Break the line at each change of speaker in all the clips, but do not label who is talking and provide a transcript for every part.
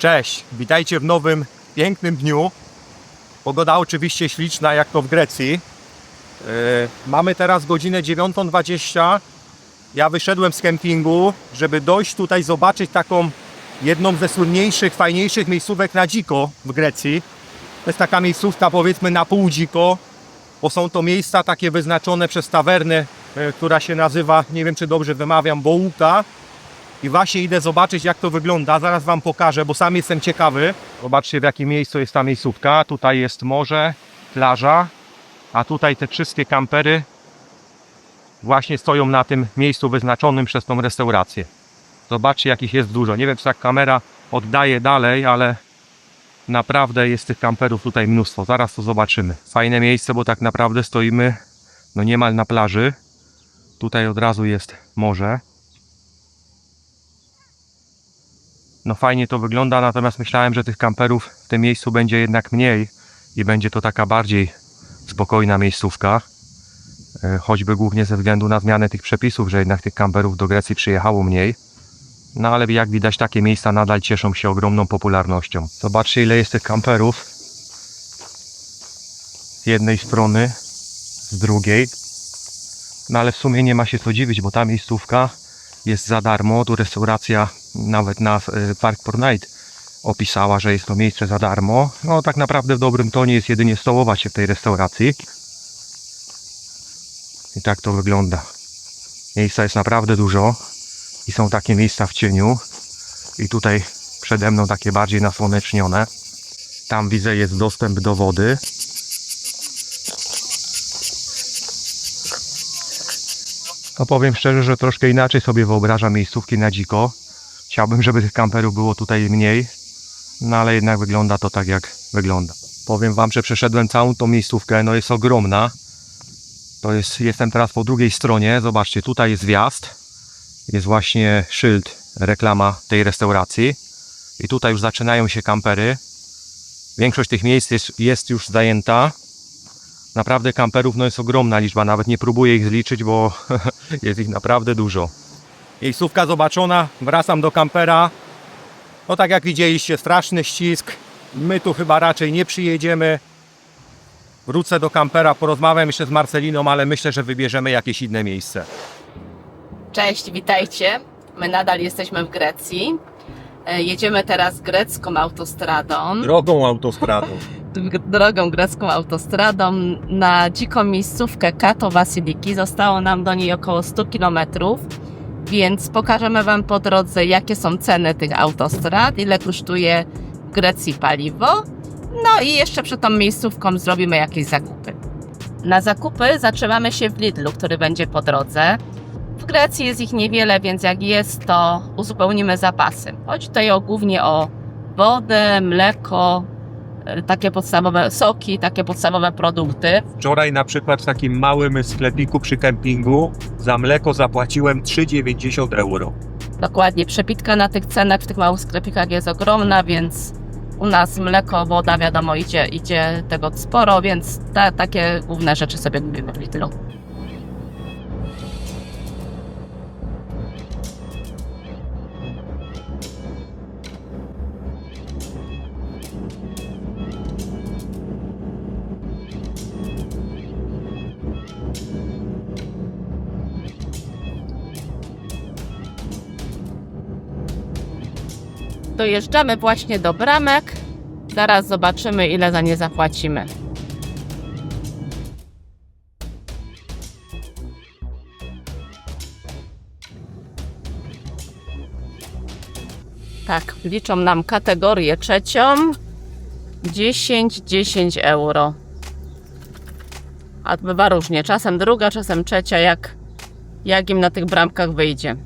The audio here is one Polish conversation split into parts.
Cześć, witajcie w nowym, pięknym dniu. Pogoda oczywiście śliczna, jak to w Grecji. Yy, mamy teraz godzinę 9.20. Ja wyszedłem z kempingu, żeby dojść tutaj, zobaczyć taką jedną ze słynniejszych, fajniejszych miejscówek na dziko w Grecji. To jest taka miejscówka powiedzmy na pół dziko, bo są to miejsca takie wyznaczone przez tawernę, yy, która się nazywa, nie wiem czy dobrze wymawiam, Bołuka. I właśnie idę zobaczyć jak to wygląda. Zaraz Wam pokażę, bo sam jestem ciekawy. Zobaczcie w jakim miejscu jest ta miejscówka. Tutaj jest morze, plaża, a tutaj te wszystkie kampery właśnie stoją na tym miejscu wyznaczonym przez tą restaurację. Zobaczcie jakich jest dużo. Nie wiem czy tak kamera oddaje dalej, ale naprawdę jest tych kamperów tutaj mnóstwo. Zaraz to zobaczymy. Fajne miejsce, bo tak naprawdę stoimy no niemal na plaży. Tutaj od razu jest morze. No fajnie to wygląda, natomiast myślałem, że tych kamperów w tym miejscu będzie jednak mniej i będzie to taka bardziej spokojna miejscówka. E, Choćby głównie ze względu na zmianę tych przepisów, że jednak tych kamperów do Grecji przyjechało mniej. No ale jak widać takie miejsca nadal cieszą się ogromną popularnością. Zobaczcie ile jest tych kamperów. Z jednej strony, z drugiej. No ale w sumie nie ma się co dziwić, bo ta miejscówka jest za darmo. Tu restauracja nawet na e, Park for Night opisała, że jest to miejsce za darmo. No tak naprawdę w dobrym tonie jest jedynie stołować się w tej restauracji. I tak to wygląda. Miejsca jest naprawdę dużo i są takie miejsca w cieniu. I tutaj przede mną takie bardziej nasłonecznione. Tam widzę jest dostęp do wody. No powiem szczerze, że troszkę inaczej sobie wyobrażam miejscówki na dziko. Chciałbym, żeby tych kamperów było tutaj mniej, no ale jednak wygląda to tak, jak wygląda. Powiem Wam, że przeszedłem całą tą miejscówkę, no jest ogromna. To jest, jestem teraz po drugiej stronie, zobaczcie, tutaj jest wjazd. Jest właśnie szyld, reklama tej restauracji. I tutaj już zaczynają się kampery. Większość tych miejsc jest, jest już zajęta. Naprawdę kamperów no jest ogromna liczba, nawet nie próbuję ich zliczyć, bo jest ich naprawdę dużo. Miejscówka zobaczona, wracam do kampera. No tak jak widzieliście, straszny ścisk. My tu chyba raczej nie przyjedziemy. Wrócę do kampera, porozmawiam jeszcze z Marceliną, ale myślę, że wybierzemy jakieś inne miejsce.
Cześć, witajcie. My nadal jesteśmy w Grecji. E, Jedziemy teraz grecką autostradą,
Drogą autostradą.
drogą grecką autostradą na dziką miejscówkę Kato Vasiliki. Zostało nam do niej około 100 km, więc pokażemy Wam po drodze, jakie są ceny tych autostrad, ile kosztuje w Grecji paliwo. No i jeszcze przed tą miejscówką zrobimy jakieś zakupy. Na zakupy zatrzymamy się w Lidlu, który będzie po drodze. W Grecji jest ich niewiele, więc jak jest, to uzupełnimy zapasy. Chodzi tutaj o, głównie o wodę, mleko, takie podstawowe soki, takie podstawowe produkty.
Wczoraj na przykład w takim małym sklepiku przy kempingu za mleko zapłaciłem 3,90 euro.
Dokładnie, przepitka na tych cenach w tych małych sklepikach jest ogromna, więc u nas mleko, woda, wiadomo, idzie, idzie tego sporo, więc ta, takie główne rzeczy sobie kupimy w Lidlu. Dojeżdżamy właśnie do bramek. Zaraz zobaczymy, ile za nie zapłacimy. Tak, liczą nam kategorię trzecią. 10, 10 euro. A bywa różnie. Czasem druga, czasem trzecia, jak, jak im na tych bramkach wyjdzie.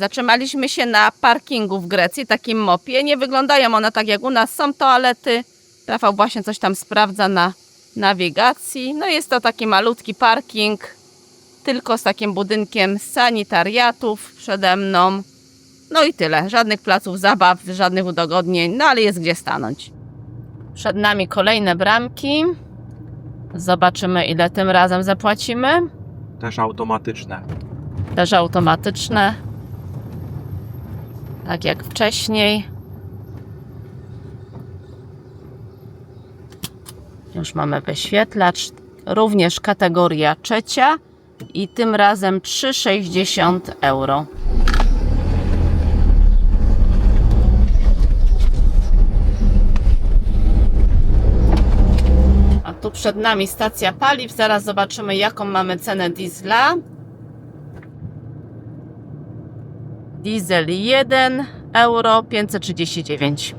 Zatrzymaliśmy się na parkingu w Grecji, takim mopie. Nie wyglądają one tak jak u nas. Są toalety. Rafał właśnie coś tam sprawdza na nawigacji. No jest to taki malutki parking, tylko z takim budynkiem sanitariatów przede mną. No i tyle. Żadnych placów zabaw, żadnych udogodnień, no ale jest gdzie stanąć. Przed nami kolejne bramki. Zobaczymy, ile tym razem zapłacimy.
Też automatyczne.
Też automatyczne. Tak jak wcześniej. Już mamy wyświetlacz. Również kategoria trzecia. I tym razem 3,60 euro. A tu przed nami stacja paliw. Zaraz zobaczymy, jaką mamy cenę diesla. Diesel 1 euro 539.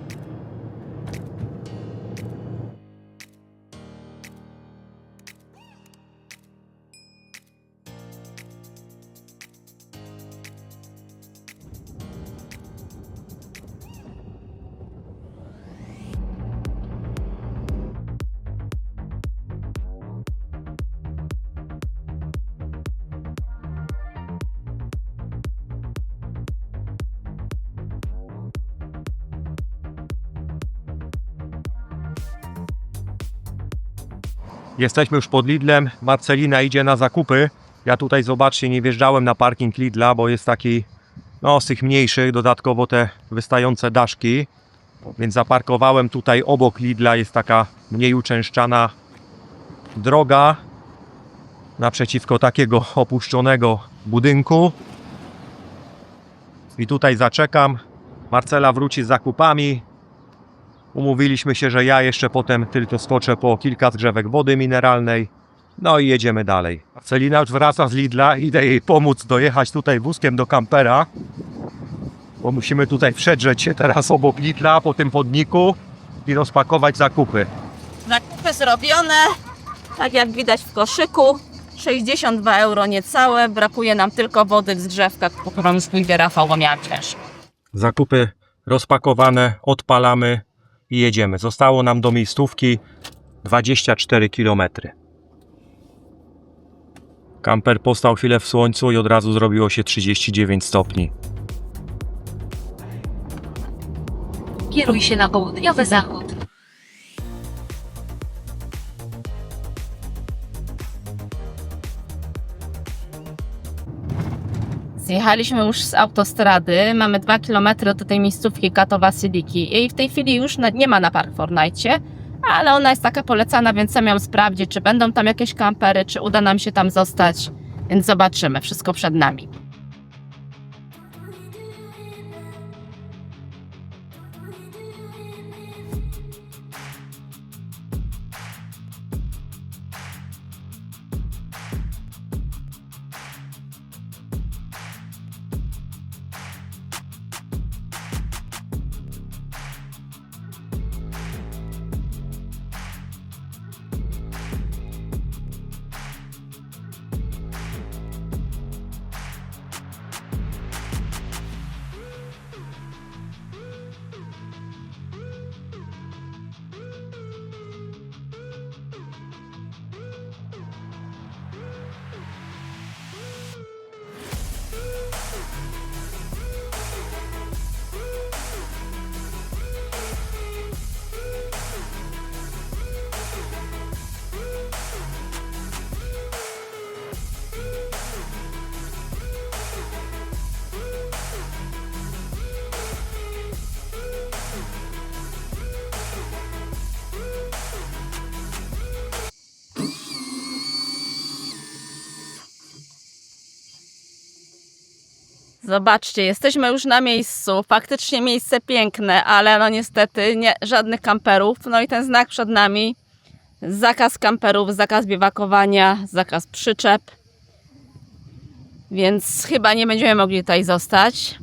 Jesteśmy już pod Lidlem. Marcelina idzie na zakupy. Ja tutaj, zobaczcie, nie wjeżdżałem na parking Lidla, bo jest taki, no z tych mniejszych, dodatkowo te wystające daszki. Więc zaparkowałem tutaj obok Lidla. Jest taka mniej uczęszczana droga naprzeciwko takiego opuszczonego budynku. I tutaj zaczekam. Marcela wróci z zakupami. Umówiliśmy się, że ja jeszcze potem tylko skoczę po kilka zgrzewek wody mineralnej. No i jedziemy dalej. Celina już wraca z Lidla. Idę jej pomóc dojechać tutaj wózkiem do kampera. Bo musimy tutaj przedrzeć się teraz obok Lidla po tym podniku i rozpakować zakupy.
Zakupy zrobione. Tak jak widać w koszyku. 62 euro niecałe. Brakuje nam tylko wody w zgrzewkach, po którą już pójdzie Rafał, bo miałam ciężko.
Zakupy rozpakowane, odpalamy i jedziemy. Zostało nam do miejscówki 24 km. Kamper postał chwilę w słońcu i od razu zrobiło się 39 stopni.
Kieruj się na południowy zachód.
Zjechaliśmy już z autostrady, mamy 2 km do tej miejscówki Katowa Siliki i w tej chwili już nie ma na Park Fortnite, ale ona jest taka polecana, więc chcę ją sprawdzić, czy będą tam jakieś kampery, czy uda nam się tam zostać, więc zobaczymy, wszystko przed nami. Zobaczcie, jesteśmy już na miejscu. Faktycznie miejsce piękne, ale no niestety nie, żadnych kamperów. No i ten znak przed nami. Zakaz kamperów, zakaz biwakowania, zakaz przyczep. Więc chyba nie będziemy mogli tutaj zostać.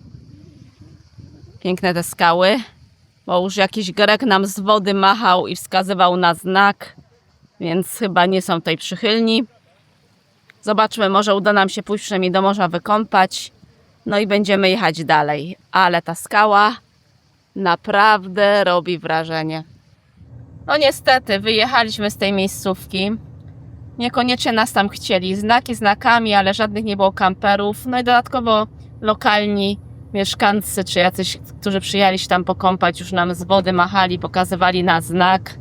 Piękne te skały. Bo już jakiś Grek nam z wody machał i wskazywał na znak. Więc chyba nie są tutaj przychylni. Zobaczmy, może uda nam się pójść przynajmniej do morza wykąpać. No i będziemy jechać dalej. Ale ta skała naprawdę robi wrażenie. No niestety, wyjechaliśmy z tej miejscówki. Niekoniecznie nas tam chcieli. Znaki znakami, ale żadnych nie było kamperów. No i dodatkowo lokalni mieszkańcy, czy jacyś, którzy przyjęli się tam pokąpać, już nam z wody machali, pokazywali na znak.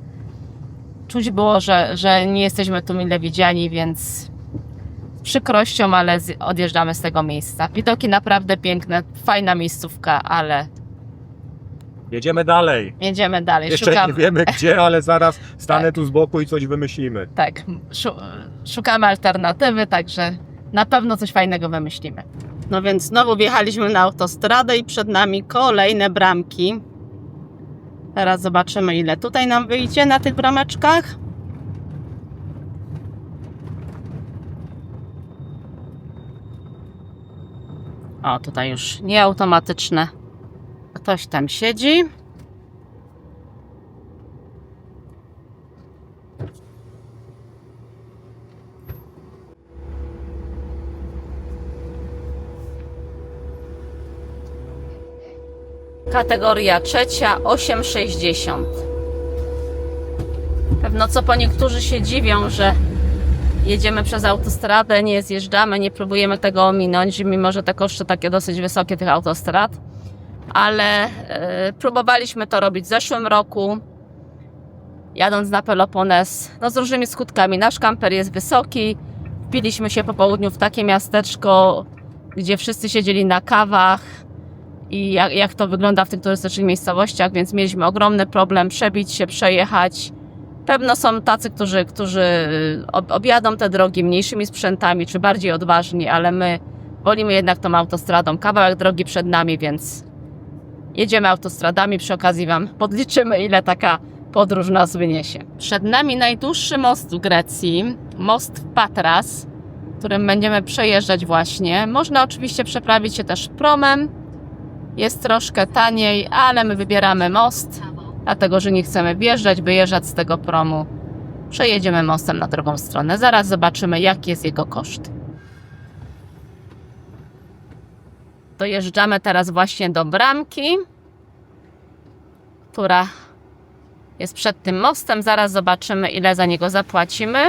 Czuć było, że, że nie jesteśmy tu mile widziani, więc przykrością, ale z, odjeżdżamy z tego miejsca. Widoki naprawdę piękne, fajna miejscówka, ale
Jedziemy dalej.
jedziemy dalej.
Jeszcze
Szukamy,
nie wiemy gdzie, ale zaraz stanę
Tak.
tu z boku i coś wymyślimy.
tak, szu, szukamy alternatywy, także na pewno coś fajnego wymyślimy. No więc znowu wjechaliśmy na autostradę i przed nami kolejne bramki. Teraz zobaczymy, ile tutaj nam wyjdzie na tych brameczkach. O, tutaj już nieautomatyczne. Ktoś tam siedzi. Kategoria trzecia 8,60. Pewno co po niektórzy się dziwią, że jedziemy przez autostradę, nie zjeżdżamy, nie próbujemy tego ominąć, mimo że te koszty takie dosyć wysokie tych autostrad. Ale e, próbowaliśmy to robić w zeszłym roku, jadąc na Pelopones, no z różnymi skutkami. Nasz kamper jest wysoki, wpiliśmy się po południu w takie miasteczko, gdzie wszyscy siedzieli na kawach, i jak, jak to wygląda w tych turystycznych miejscowościach, więc mieliśmy ogromny problem przebić się, przejechać. Pewno są tacy, którzy, którzy ob- objadą te drogi mniejszymi sprzętami, czy bardziej odważni, ale my wolimy jednak tą autostradą. Kawałek drogi przed nami, więc jedziemy autostradami. Przy okazji Wam podliczymy, ile taka podróż nas wyniesie. Przed nami najdłuższy most w Grecji, most Patras, którym będziemy przejeżdżać właśnie. Można oczywiście przeprawić się też promem, jest troszkę taniej, ale my wybieramy most, dlatego że nie chcemy wjeżdżać, wyjeżdżać z tego promu. Przejedziemy mostem na drugą stronę. Zaraz zobaczymy, jaki jest jego koszt. Dojeżdżamy teraz właśnie do bramki, która jest przed tym mostem. Zaraz zobaczymy, ile za niego zapłacimy.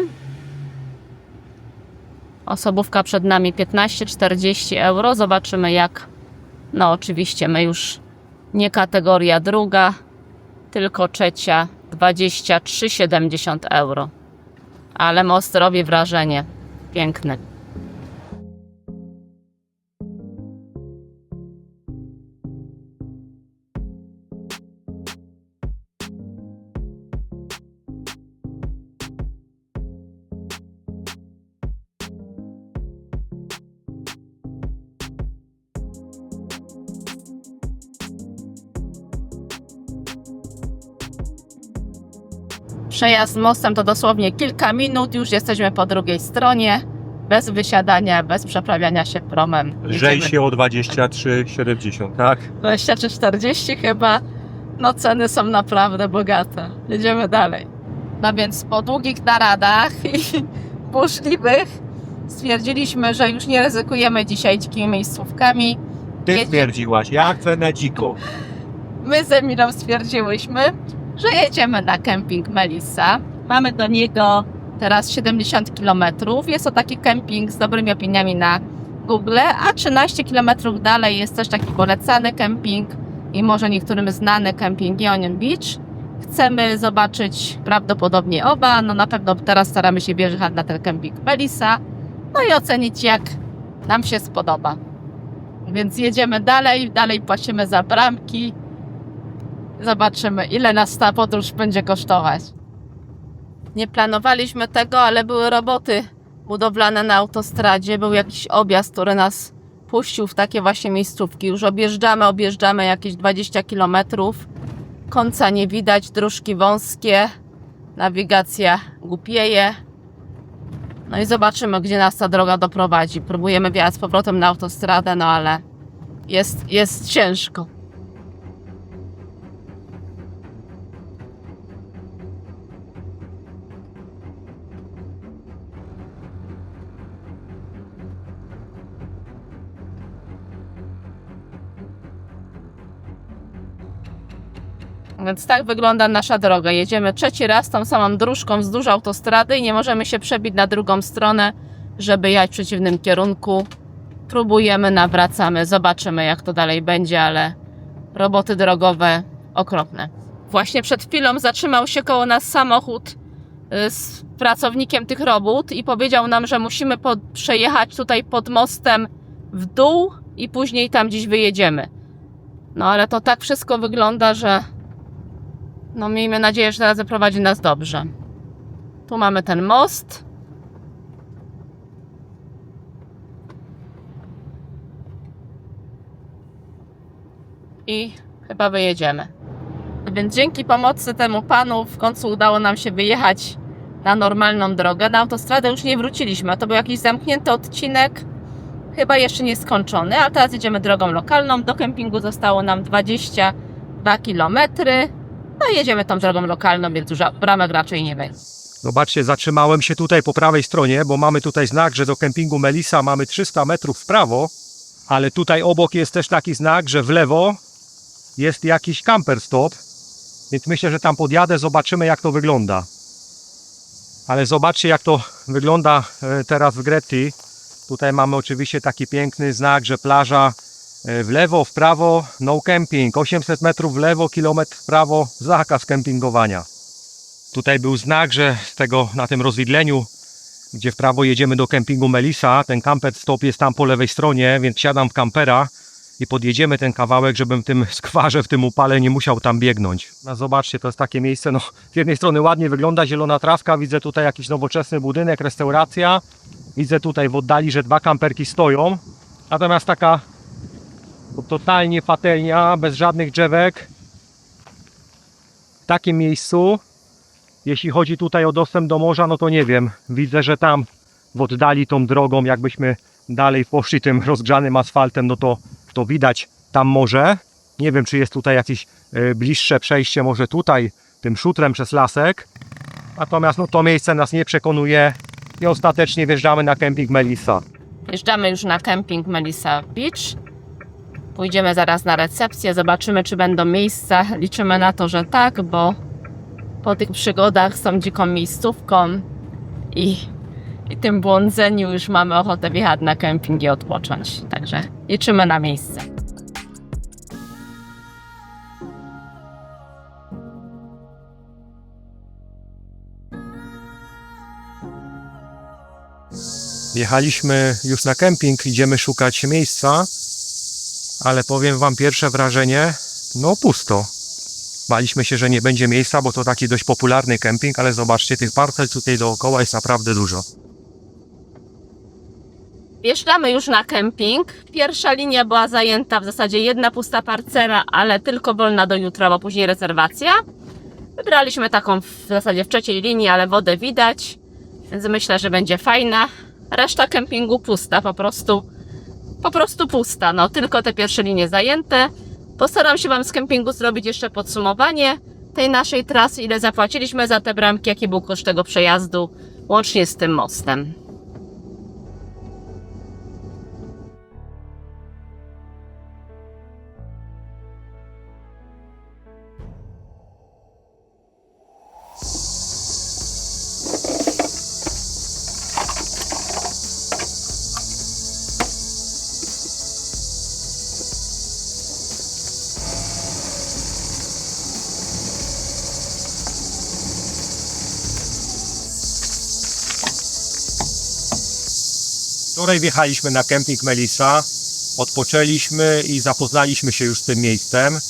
Osobówka przed nami 15-40 euro. Zobaczymy, jak no oczywiście my już nie kategoria druga, tylko trzecia 23,70 euro. Ale most robi wrażenie. Piękny. Przejazd mostem to dosłownie kilka minut, już jesteśmy po drugiej stronie. Bez wysiadania, bez przeprawiania się promem.
Lżej się o 23,70, tak?
20 czy 40 chyba. No ceny są naprawdę bogate. Jedziemy dalej. No więc po długich naradach i burzliwych stwierdziliśmy, że już nie ryzykujemy dzisiaj dzikimi miejscówkami.
Ty
Jedzie-
stwierdziłaś, ja chcę na dziko.
My z Emilą stwierdziłyśmy, że jedziemy na kemping Melissa. Mamy do niego teraz 70 km. Jest to taki kemping z dobrymi opiniami na Google, a 13 km dalej jest też taki polecany kemping i może niektórym znany kemping Union Beach. Chcemy zobaczyć prawdopodobnie oba, no na pewno teraz staramy się wjechać na ten kemping Melissa, no i ocenić jak nam się spodoba. Więc jedziemy dalej, dalej płacimy za bramki, Zobaczymy, ile nas ta podróż będzie kosztować. Nie planowaliśmy tego, ale były roboty budowlane na autostradzie. Był jakiś objazd, który nas puścił w takie właśnie miejscówki. Już objeżdżamy, objeżdżamy jakieś 20 km. Końca nie widać, dróżki wąskie, nawigacja głupieje. No i zobaczymy, gdzie nas ta droga doprowadzi. Próbujemy wjechać z powrotem na autostradę, no ale jest, jest ciężko. Więc tak wygląda nasza droga. Jedziemy trzeci raz tą samą dróżką wzdłuż autostrady i nie możemy się przebić na drugą stronę, żeby jechać w przeciwnym kierunku. Próbujemy, nawracamy, zobaczymy jak to dalej będzie, ale roboty drogowe okropne. Właśnie przed chwilą zatrzymał się koło nas samochód y, z pracownikiem tych robót i powiedział nam, że musimy pod, przejechać tutaj pod mostem w dół i później tam gdzieś wyjedziemy. No ale to tak wszystko wygląda, że no miejmy nadzieję, że teraz zaprowadzi nas dobrze. Tu mamy ten most. I chyba wyjedziemy. Więc dzięki pomocy temu panu w końcu udało nam się wyjechać na normalną drogę. Na autostradę już nie wróciliśmy. To był jakiś zamknięty odcinek, chyba jeszcze nie skończony, a teraz jedziemy drogą lokalną. Do kempingu zostało nam 22 km. No i jedziemy tą drogą lokalną, więc już bramek raczej nie będzie.
Zobaczcie, zatrzymałem się tutaj po prawej stronie, bo mamy tutaj znak, że do kempingu Melisa mamy 300 metrów w prawo, ale tutaj obok jest też taki znak, że w lewo jest jakiś camper stop, więc myślę, że tam podjadę, zobaczymy jak to wygląda. Ale zobaczcie jak to wygląda e, teraz w Gretti. Tutaj mamy oczywiście taki piękny znak, że plaża w lewo, w prawo, no camping, 800 metrów w lewo, kilometr w prawo, zakaz kempingowania. Tutaj był znak, że z tego na tym rozwidleniu, gdzie w prawo jedziemy do kempingu Melisa, ten camper stop jest tam po lewej stronie, więc siadam w kampera i podjedziemy ten kawałek, żebym w tym skwarze, w tym upale nie musiał tam biegnąć. No zobaczcie, to jest takie miejsce, no z jednej strony ładnie wygląda zielona trawka, widzę tutaj jakiś nowoczesny budynek, restauracja, widzę tutaj w oddali, że dwa kamperki stoją, natomiast taka totalnie patelnia, bez żadnych drzewek, w takim miejscu jeśli chodzi tutaj o dostęp do morza, no to nie wiem. Widzę, że tam w oddali tą drogą, jakbyśmy dalej poszli tym rozgrzanym asfaltem, no to, to widać tam morze. Nie wiem, czy jest tutaj jakieś e, bliższe przejście, może tutaj, tym szutrem przez lasek. Natomiast no, to miejsce nas nie przekonuje i ostatecznie wjeżdżamy na kemping Melissa.
Jeżdżamy już na kemping Melissa Beach. Pójdziemy zaraz na recepcję, zobaczymy, czy będą miejsca. Liczymy na to, że tak, bo po tych przygodach tą dziką miejscówką i, i tym błądzeniu już mamy ochotę wjechać na kemping i odpocząć. Także liczymy na miejsce.
Jechaliśmy już na kemping, idziemy szukać miejsca, ale powiem Wam pierwsze wrażenie, no pusto. Baliśmy się, że nie będzie miejsca, bo to taki dość popularny kemping, ale zobaczcie, tych parcel tutaj dookoła jest naprawdę dużo.
Wjeżdżamy już na kemping. Pierwsza linia była zajęta, w zasadzie jedna pusta parcela, ale tylko wolna do jutra, bo później rezerwacja. Wybraliśmy taką w zasadzie w trzeciej linii, ale wodę widać, więc myślę, że będzie fajna. Reszta kempingu pusta, po prostu, po prostu pusta. No, tylko te pierwsze linie zajęte. Postaram się Wam z kempingu zrobić jeszcze podsumowanie tej naszej trasy, ile zapłaciliśmy za te bramki, jaki był koszt tego przejazdu, łącznie z tym mostem.
Wczoraj wjechaliśmy na kemping Melisa, odpoczęliśmy i zapoznaliśmy się już z tym miejscem.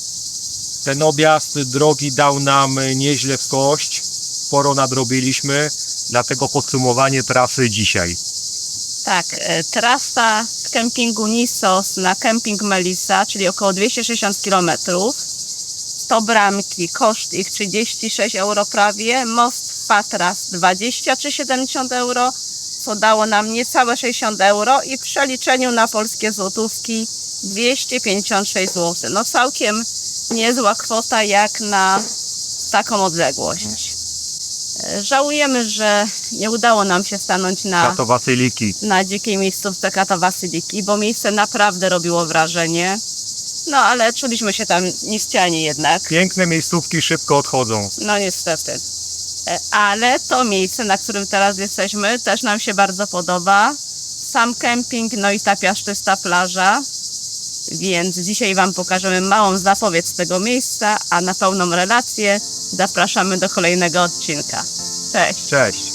Ten objazd drogi dał nam nieźle w kość, sporo nadrobiliśmy, dlatego podsumowanie trasy dzisiaj.
Tak, e, trasa z kempingu Nisos na kemping Melisa, czyli około 260 km. 100 bramki, koszt ich 36 euro prawie, most Patras 20 czy 70 euro, co dało nam niecałe 60 euro i w przeliczeniu na polskie złotówki 256 zł. No całkiem niezła kwota jak na taką odległość. E, Żałujemy, że nie udało nam się stanąć na
Kato Wasyliki.
na dzikiej miejscówce Kata Wasyliki, bo miejsce naprawdę robiło wrażenie. No ale czuliśmy się tam niechciani jednak.
Piękne miejscówki szybko odchodzą.
No niestety. E, Ale to miejsce, na którym teraz jesteśmy, też nam się bardzo podoba. Sam kemping, no i ta piaszczysta plaża. Więc dzisiaj Wam pokażemy małą zapowiedź tego miejsca, a na pełną relację zapraszamy do kolejnego odcinka. Cześć.
Cześć.